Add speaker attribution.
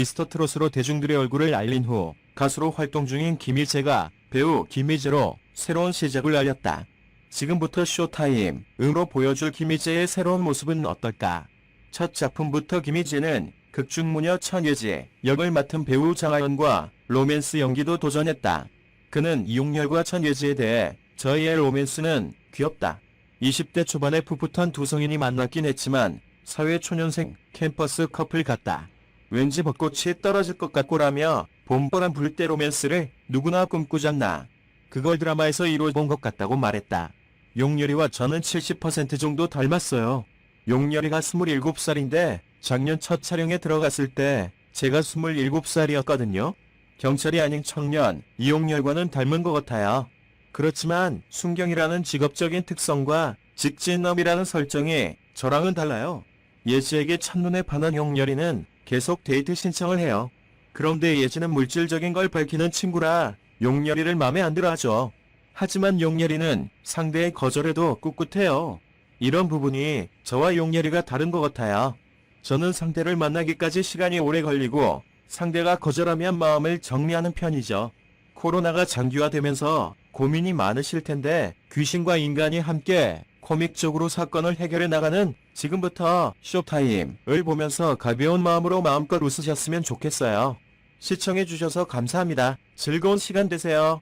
Speaker 1: 미스터 트롯으로 대중들의 얼굴을 알린 후 가수로 활동 중인 김일재가 배우 김희재로 새로운 시작을 알렸다. 지금부터 쇼타임으로 보여줄 김희재의 새로운 모습은 어떨까? 첫 작품부터 김희재는 극중무녀 천예지 역을 맡은 배우 장하연과 로맨스 연기도 도전했다. 그는 이용렬과 천예지에 대해 저희의 로맨스는 귀엽다. 20대 초반에 풋풋한 두 성인이 만났긴 했지만 사회 초년생 캠퍼스 커플 같다. 왠지 벚꽃이 떨어질 것 같고라며 봄바람 불 때 로맨스를 누구나 꿈꾸잖나. 그걸 드라마에서 이루어본 것 같다고 말했다. 용렬이와 저는 70% 정도 닮았어요. 용렬이가 27살인데 작년 첫 촬영에 들어갔을 때 제가 27살이었거든요. 경찰이 아닌 청년 이용렬과는 닮은 것 같아요. 그렇지만 순경이라는 직업적인 특성과 직진남이라는 설정이 저랑은 달라요. 예지에게 첫눈에 반한 용렬이는 계속 데이트 신청을 해요. 그런데 예지는 물질적인 걸 밝히는 친구라 용렬이를 마음에 안 들어 하죠. 하지만 용렬이는 상대의 거절에도 꿋꿋해요. 이런 부분이 저와 용렬이가 다른 것 같아요. 저는 상대를 만나기까지 시간이 오래 걸리고 상대가 거절하면 마음을 정리하는 편이죠. 코로나가 장기화되면서 고민이 많으실 텐데 귀신과 인간이 함께 코믹적으로 사건을 해결해 나가는 지금부터 쇼타임을 보면서 가벼운 마음으로 마음껏 웃으셨으면 좋겠어요. 시청해주셔서 감사합니다. 즐거운 시간 되세요.